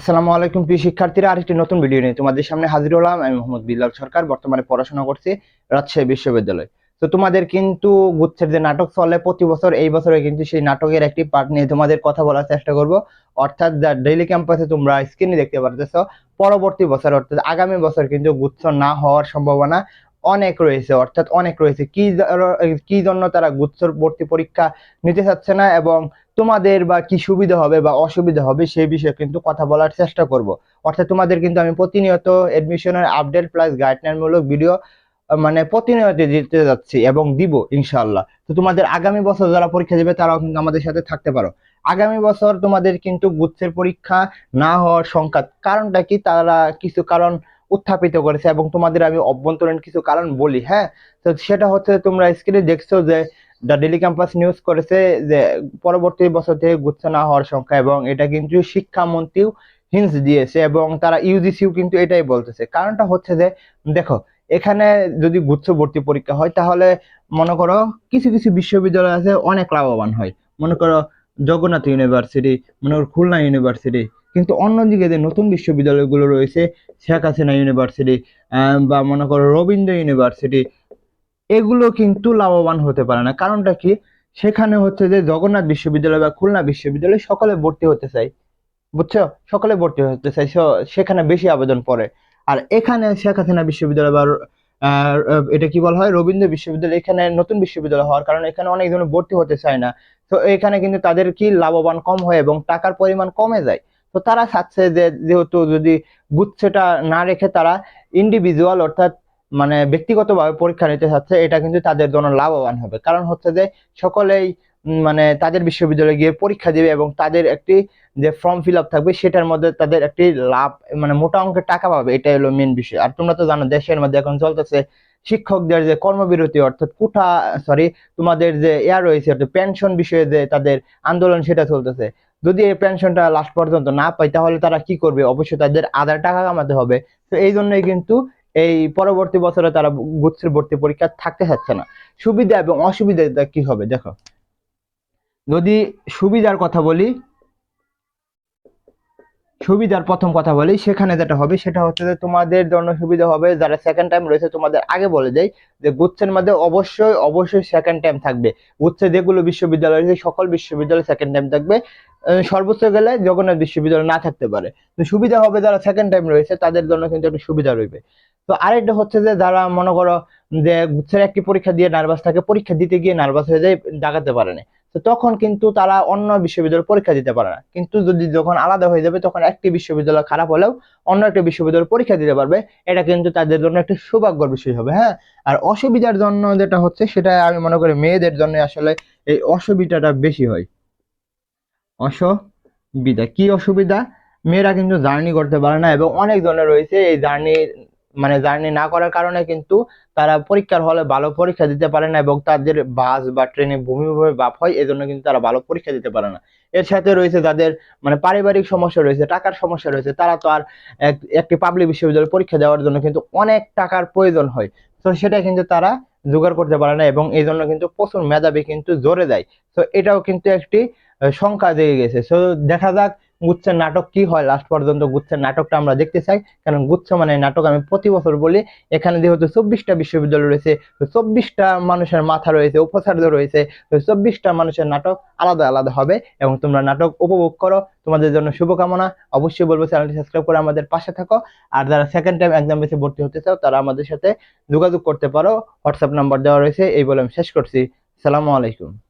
আসসালামু আলাইকুম, প্রিয় শিক্ষার্থীরা। আরেকটি নতুন ভিডিও নিয়ে তোমাদের সামনে হাজির হলাম। আমি মোহাম্মদ বিল্লাল সরকার, বর্তমানে পড়াশোনা করছি রাজশাহী বিশ্ববিদ্যালয়। তো তোমাদের কিন্তু গুচ্ছের যে নাটক চলে প্রতি বছর, এই বছরে কিন্তু সেই নাটকের একটি পার্ট নিয়ে তোমাদের কথা বলার চেষ্টা করব। অর্থাৎ ডেইলি ক্যাম্পাসে তোমরা স্ক্রিনে দেখতে পারতেছ, পরবর্তী বছর, অর্থাৎ আগামী বছর কিন্তু গুচ্ছ না হওয়ার সম্ভাবনা অনেক রয়েছে, অর্থাৎ অনেক রয়েছে। কি কি জন্য তারা গুচ্ছর ভর্তি পরীক্ষা নিতে চাচ্ছে না এবং তোমাদের বা কি সুবিধা হবে বা অসুবিধা হবে সেই বিষয়ে কিন্তু কথা বলার চেষ্টা করব। অর্থাৎ তোমাদের কিন্তু আমি প্রতিনিয়ত এডমিশনের আপডেট প্লাস গাইডলাইন মূলক ভিডিও মানে প্রতিনিয়ত দিতে যাচ্ছি এবং দিব, ইনশাআল্লাহ। তো তোমাদের আগামী বছর যারা পরীক্ষা দেবে তারাও কিন্তু আমাদের সাথে থাকতে পারো। আগামী বছর তোমাদের কিন্তু গুচ্ছের পরীক্ষা না হওয়ার সংখ্যা কারণটা কি? তারা কিছু কারণ উত্থাপিত করেছে এবং তোমাদের আমি অভ্যন্তরীণ কিছু কারণ বলি হ্যাঁ? তো সেটা হচ্ছে তোমরা স্ক্রিনে দেখছ যে দ্য ডেলি ক্যাম্পাস নিউজ করেছে যে পরবর্তী বছর থেকে গুচ্ছ না হওয়ার সংখ্যা এবং এটা কিন্তু শিক্ষামন্ত্রীও হিন্স দিয়েছে এবং তারা ইউজিসিও কিন্তু এটাই বলতেছে। কারণটা হচ্ছে যে, দেখো, এখানে যদি গুচ্ছ ভর্তি পরীক্ষা হয় তাহলে মনে করো কিছু কিছু বিশ্ববিদ্যালয় আছে অনেক লাভবান হয়। মনে করো জগন্নাথ ইউনিভার্সিটি, মনে করো খুলনা ইউনিভার্সিটি কিন্তু অন্যদিকে যে নতুন বিশ্ববিদ্যালয়গুলো রয়েছে, শেখ হাসিনা ইউনিভার্সিটি বা মনে করো রবীন্দ্র ইউনিভার্সিটি, এগুলো কিন্তু লাভবান হতে পারে না। কারণটা কি? সেখানে হচ্ছে যে জগন্নাথ বিশ্ববিদ্যালয় বা খুলনা বিশ্ববিদ্যালয় সকলে ভর্তি হতে চায়। বুঝছ? সকলে ভর্তি হতে চাই সেখানে বেশি আবেদন পড়ে। আর এখানে শেখ হাসিনা বিশ্ববিদ্যালয় বা এটা কি বলা হয়? রবীন্দ্র বিশ্ববিদ্যালয়, এখানে নতুন বিশ্ববিদ্যালয় হওয়ার কারণে এখানে অনেকজন ভর্তি হতে চায় না। তো এখানে কিন্তু তাদের কি লাভবান কম হয় এবং টাকার পরিমাণ কমে যায়? তো তারা চাচ্ছে যে, যেহেতু যদি গুচ্ছটা না রেখে তারা ইন্ডিভিজুয়াল অর্থাৎ মানে ব্যক্তিগতভাবে পরীক্ষা নিতে চাচ্ছে, এটা কিন্তু তাদের জন্য লাভবান হবে। কারণ হচ্ছে যে, সকলেই মানে তাদের বিশ্ববিদ্যালয়ে গিয়ে পরীক্ষা দিবে এবং তাদের একটি যে ফর্ম ফিল আপ থাকবে, সেটার মধ্যে তাদের একটি লাভ মানে মোটা অঙ্কের টাকা পাবে। এটাই হলো মেন বিষয়। আর তোমরা তো জানো, দেশের মধ্যে এখন চলতেছে শিক্ষকদের যে কর্মবিরতি, অর্থাৎ কোঠা সরি তোমাদের যে এয়ার রয়েছে অর্থাৎ পেনশন বিষয়ে যে তাদের আন্দোলন, সেটা চলতেছে। যদি এই পেনশনটা লাস্ট পর্যন্ত না পায়, তাহলে তারা কি করবে? অবশ্যই তাদের আধার টাকা কামাতে হবে। তো এই জন্যই কিন্তু এই পরবর্তী বছরে তারা গুচ্ছের ভর্তি পরীক্ষা থাকতে চাচ্ছে না। সুবিধা এবং অসুবিধা কি হবে? দেখো। যদি সুবিধার কথা বলি, সুবিধার প্রথম কথা বলি, সেখানে যেটা হবে, সেটা হচ্ছে যে তোমাদের জন্য সুবিধা হবে, যারা সেকেন্ড টাইম রয়েছে, তোমাদের আগে বলে দেয় যে গুচ্ছের মধ্যে অবশ্যই অবশ্যই সেকেন্ড টাইম থাকবে। গুচ্ছে যেগুলো বিশ্ববিদ্যালয় রয়েছে, সকল বিশ্ববিদ্যালয় সেকেন্ড টাইম থাকবে। সর্বোচ্চ গেলে জগন্নাথ বিশ্ববিদ্যালয় না থাকতে পারে। তো সুবিধা হবে যারা সেকেন্ড টাইম রয়েছে, তাদের জন্য কিন্তু একটা সুবিধা রইবে। তো আরেকটা হচ্ছে যে, যারা মনে করো যে গুচ্ছের একটি পরীক্ষা দিয়ে নার্ভাস থাকে, পরীক্ষা দিতে গিয়ে নার্ভাস হয়ে যায় দাগাতে পারে না। তো তখন কিন্তু তারা অন্য বিশ্ববিদ্যালয় পরীক্ষা দিতে পারে না। কিন্তু যদি যখন আলাদা হয়ে যাবে, তখন একটি বিশ্ববিদ্যালয় খারাপ হলেও অন্য একটা বিশ্ববিদ্যালয় পরীক্ষা দিতে পারবে। এটা কিন্তু তাদের জন্য একটা সৌভাগ্যের বিষয় হবে হ্যাঁ? আর অসুবিধার জন্য যেটা হচ্ছে, সেটা আমি মনে করি মেয়েদের জন্য আসলে এই অসুবিধাটা বেশি হয়। অসুবিধা। কি অসুবিধা? মেয়েরা কিন্তু জার্নি করতে পারে না এবং অনেক জনের রয়েছে এই জার্নি মানে জার্নি না করার কারণে কিন্তু তারা পরীক্ষার হলে ভালো পরীক্ষা দিতে পারে না এবং তাদের বাস বা ট্রেনে ভূমি বাপ হয়, এজন্য কিন্তু তারা ভালো পরীক্ষা দিতে পারে না। এর সাথে রয়েছে যাদের মানে পারিবারিক সমস্যা রয়েছে, টাকার সমস্যা রয়েছে, তারা তো আর এক- একটি পাবলিক বিশ্ববিদ্যালয়ে পরীক্ষা দেওয়ার জন্য কিন্তু অনেক টাকার প্রয়োজন হয়। তো সেটা কিন্তু তারা জোগাড় করতে পারে না এবং এই জন্য কিন্তু প্রচুর মেধাবী কিন্তু জোরে দেয় তো এটাও কিন্তু একটি সংখ্যা দিয়ে গেছে। তো দেখা যাক গুচ্ছের নাটক কি হয় লাস্ট পর্যন্ত গুচ্ছের নাটকটা আমরা দেখতে চাই। কারণ গুচ্ছ মানে নাটক আমি প্রতি বছর বলি। এখানে যেহেতু চব্বিশটা বিশ্ববিদ্যালয় রয়েছে, তো চব্বিশটা মানুষের মাথা রয়েছে উপাচার্য রয়েছে, তো চব্বিশটা মানুষের নাটক আলাদা আলাদা হবে এবং তোমরা নাটক উপভোগ করো। তোমাদের জন্য শুভকামনা। অবশ্যই বলব চ্যানেলটি সাবস্ক্রাইব করে আমাদের পাশে থাকো। আর যারা সেকেন্ড টাইম এক্সাম বেসে ভর্তি হতে চাও, তারা আমাদের সাথে যোগাযোগ করতে পারো। হোয়াটসঅ্যাপ নাম্বার দেওয়া রয়েছে, এই বলে আমি শেষ করছি। সালামু আলাইকুম।